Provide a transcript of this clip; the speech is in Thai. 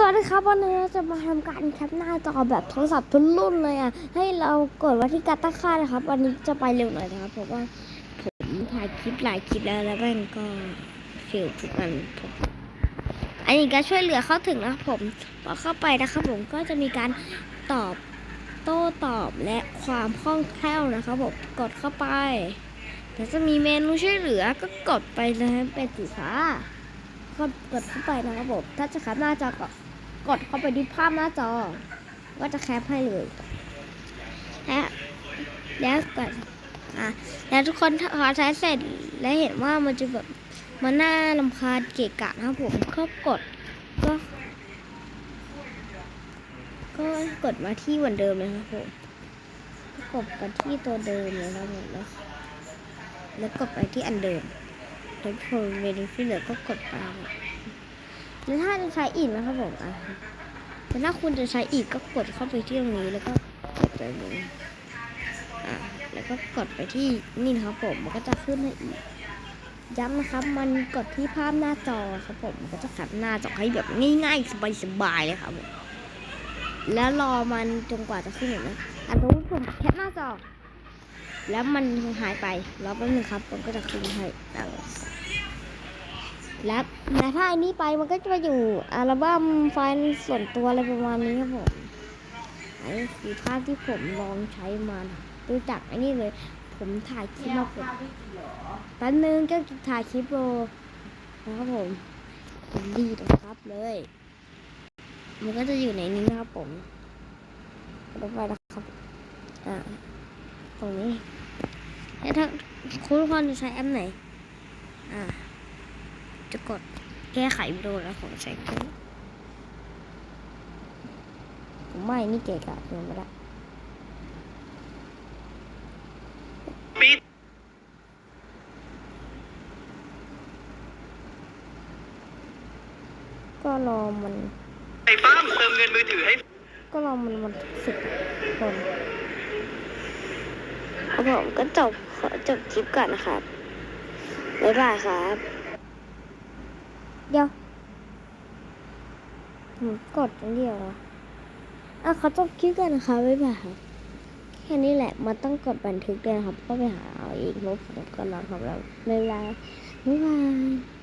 สวัสดีครับวันนี้เราจะมาทำการแคปหน้าจอแบบโทรศัพท์ทุกรุ่นเลยอะ ให้เรากดว่าที่การตั้งค่านะครับ วันนี้จะไปเร็วหน่อยนะครับเพราะว่าผมถ่ายคลิปหลายคลิปแล้วแล้วแม่งก็เฟลทุกอันผมอันนี้ก็ช่วยเหลือเข้าถึงนะครับผมพอเข้าไปนะครับผมก็จะมีการตอบโต้ตอบและความคล่องแคล่วนะครับผมกดเข้าไปแล้วจะมีเมนูช่วยเหลือก็กดไปเลยเป็นสีฟ้าก็กดเข้าไปนะครับผมถ้าจะแคปหน้าจอก็ กดเข้าไปที่ภาพหน้าจอ ก็จะแคปให้เลยและแล้วก่อนอะแล้วทุกคนพอใช้เสร็จและเห็นว่ามันจะแบบมันน่าลำคาญเกะกะนะครับผมก็กดก็ก็กดมาที่เหมือนเดิมเลยครับผมก็กดไปที่ตัวเดิมเลยนะครับผมแล้วแล้วกดไปที่อันเดิมแล้วพอเมนูที่เหลือก็กดไป แล้วถ้าจะใช้อีกนะครับผมอะแต่ถ้าคุณจะใช้อีกก็กดเข้าไปที่ตรงนี้แล้วก็กดไปตรงนี้อะแล้วก็กดไปที่นี่นะครับผมมันก็จะขึ้นให้อีกย้ำนะครับ มันกดที่ภาพหน้าจอครับผมมันก็จะขับหน้าจอให้แบบง่ายๆสบายๆเลยครับผมแล้วรอมันจนกว่าจะขึ้นเห็นไหมอันนี้ผมแคปหน้าจอ แล้วมันหายไปรอแป๊บนึงครับ มันก็จะขึ้นให้ดัง แล้วแล้วถ้าอันนี้ไปมันก็จะไปอยู่อัลบั้มไฟล์ส่วนตัวอะไรประมาณนี้ครับผมอันนี้คือภาพที่ผมลองใช้มาดูจากอ้นี่เลย ผมถ่ายคลิปมาผมแป๊บนึงก็ถ่ายคลิปโรนะครับผมผมดีนะครับเลย มันก็จะอยู่ในนี้นะครับผมเดี๋ยวไปนะครับอ่าตรงนี้แล้วถ้าคุณทุกคนจะใช้แอปไหน อ่า จะกดแก้ไขวิดีโอแล้วผมใช้เครื่องผมไม่นี่เกะกะเกินไปละปิดก็รอมันไอ้ฟ้ามเติมเงินมือถือให้ ก็รอมันมันสิบคนครับผมก็จบขอจบคลิปก่อนนะครับบ๊ายบายครับ เดี๋ยวหนูกดเดียวอะอะขอจบคลิปกันนะคะบ๊ายบายครับแค่นี้แหละมันต้องกดบันทึกเลยนครับ ก็ไปหาเอาเองลบผมก็ลองทำแล้วบ๊ายบายบ๊ายบาย